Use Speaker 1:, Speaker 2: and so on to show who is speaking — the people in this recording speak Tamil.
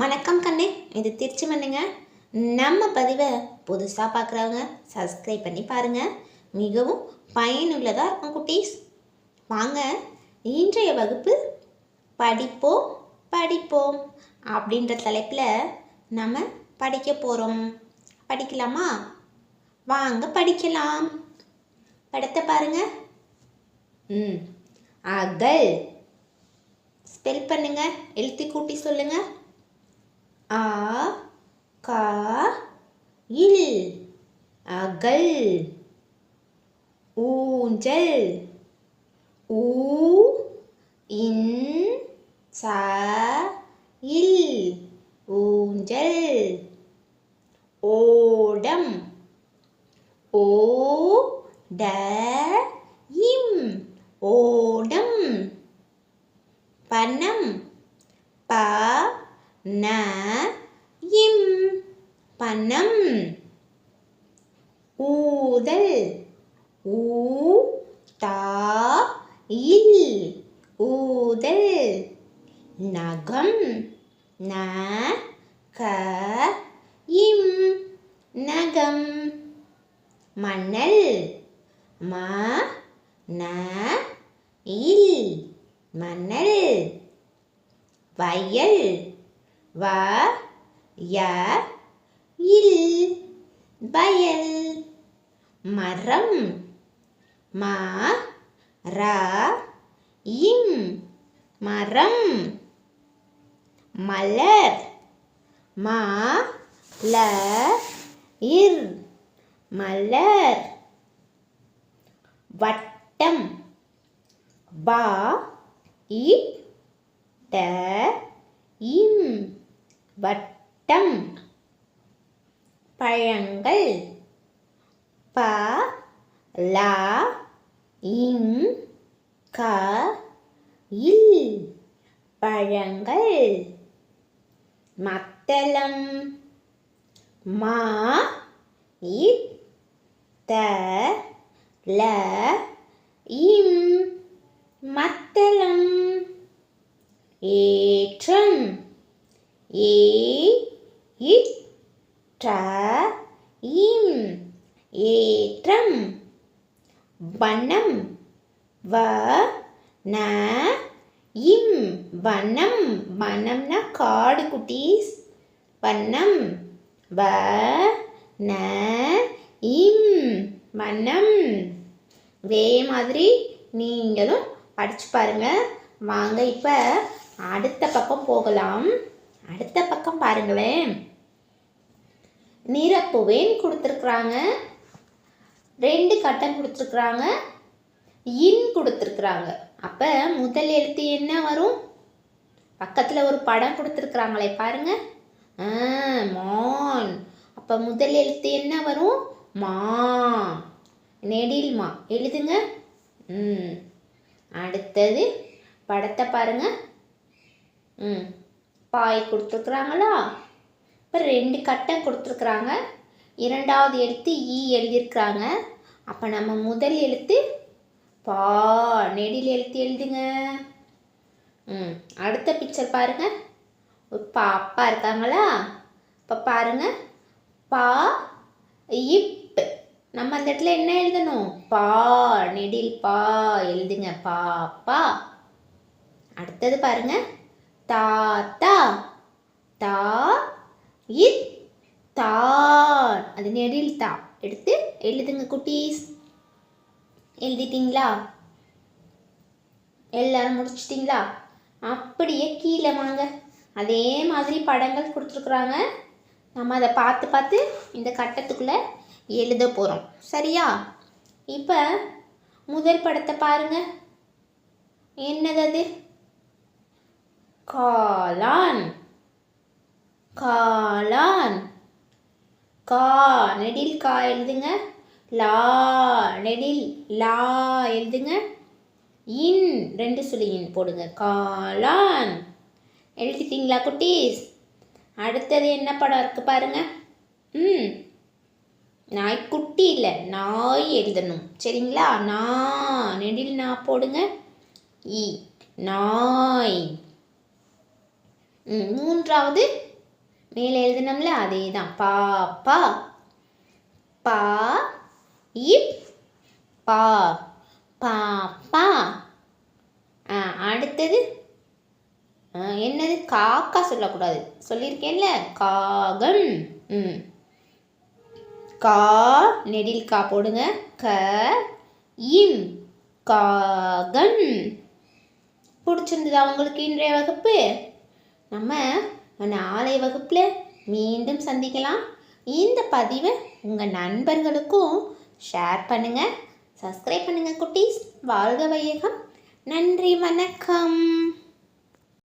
Speaker 1: வணக்கம் கண்ணே. இது திருச்சி மண்ணுங்க நம்ம பதிவை புதுசாக பார்க்குறவங்க சப்ஸ்கிரைப் பண்ணி பாருங்கள் மிகவும் பயனுள்ளதாக இருக்கும் குட்டீஸ். வாங்க இன்றைய வகுப்பு படிப்போம் படிப்போம் அப்படின்ற தலைப்பில் நம்ம படிக்க போகிறோம் படிக்கலாமா? வாங்க படிக்கலாம். படத்தை பாருங்க. ம் அகல். ஸ்பெல் பண்ணுங்க. எழுத்து கூட்டி சொல்லுங்கள் ஆ கா இல் அகல் ஊஞ்சல் ஊ இன் ச இல் ஊஞ்சல் ஓடம் ஓ ட இம் ஓடம் பனம் ப ந இம் பனம் ஊதல். ஊ தா இல் ஊதல். நகம். ந க இம் நகம். மணல். ம ந இல் மணல். வயல். வ ய இல் வயல். மரம். மா ரா இம் மரம். மலர். மா ல இர் மலர். வட்டம். பா இ ட இம். வட்டம். பழங்கள். ப ல இங் க இல் பழங்கள். மத்தளம் மா இ த ல இம் மத்தளம். ஏற்றம் ஏ இட் ட இம் ஏற்றம் வனம் வ ந இம் வனம் வனம்னா காடு குட்டீஸ். வண்ணம் வ ந இம் வண்ணம். இதே மாதிரி நீங்களும் படிச்சு பாருங்க. வாங்க இப்போ அடுத்த பக்கம் போகலாம். அடுத்த பக்கம் பாருங்களேன். நிரப்புவேன் கொடுத்துருக்குறாங்க. ரெண்டு கட்டம் கொடுத்துருக்குறாங்க. இன் கொடுத்துருக்குறாங்க. அப்போ முதல் எழுத்து என்ன வரும்? பக்கத்தில் ஒரு படம் கொடுத்துருக்குறாங்களே பாருங்க. ஆ மான். அப்போ முதல் எழுத்து என்ன வரும்? மா. நெடில் மா. எழுதுங்க. ம். அடுத்தது படத்தை பாருங்க. ம். பாய் கொடுத்துருக்குறாங்களா? இப்போ ரெண்டு கட்டம் கொடுத்துருக்குறாங்க. இரண்டாவது எழுத்து ஈ எழுதியிருக்கிறாங்க. அப்போ நம்ம முதல் எழுத்து பா. நெடில் எழுத்து எழுதுங்க. ம் அடுத்த பிக்சர் பாருங்கள் ஒரு பாப்பா இருக்காங்களா? இப்போ பாருங்கள் பா இப். நம்ம அந்த இடத்துல என்ன எழுதணும்? பா நெடில் பா எழுதுங்க. பாப்பா அடுத்தது பாருங்க. தாத்தா தா இத்தார் அது நெடில் தா. எடுத்து எழுதுங்க குட்டீஸ். எழுதிட்டீங்களா? எல்லாரும் முடிச்சிட்டிங்களா? அப்படியே கீழே வாங்க. அதே மாதிரி படங்கள் கொடுத்துருக்குறாங்க. நம்ம அதை பார்த்து பார்த்து இந்த கட்டத்துக்குள்ளே எழுத போகிறோம் சரியா? இப்போ முதல் படத்தை பாருங்க. என்னது அது? காளான். காளான். கா நெடில் கா எழுதுங்க. லா நெடில் லா எழுதுங்க. இன் ரெண்டு சொல்லி இன் போடுங்க. காளான். எழுதிட்டீங்களா குட்டீஸ்? அடுத்தது என்ன படம் இருக்கு பாருங்க. ம். நாய்க்குட்டி இல்லை நாய் எழுதணும். சரிங்களா? நா நெடில் நா போடுங்க. இ நாய். ம், மூன்றாவது மேலே எழுதினோம்ல அதே தான் பாப்பா பா இப் பா பாப்பா ஆ அடுத்தது என்னது? காக்கா சொல்லக்கூடாது. சொல்லியிருக்கேன்ல காகம். ம். கா நெடில் கா போடுங்க. க இம் காகம். பிடிச்சிருந்ததா உங்களுக்கு இன்றைய வகுப்பு? நம்ம நாளை வகுப்பில் மீண்டும் சந்திக்கலாம். இந்த பதிவை உங்கள் நண்பர்களுக்கும் ஷேர் பண்ணுங்கள் சப்ஸ்கிரைப் பண்ணுங்கள் குட்டீஸ். வாழ்க வையகம். நன்றி வணக்கம்.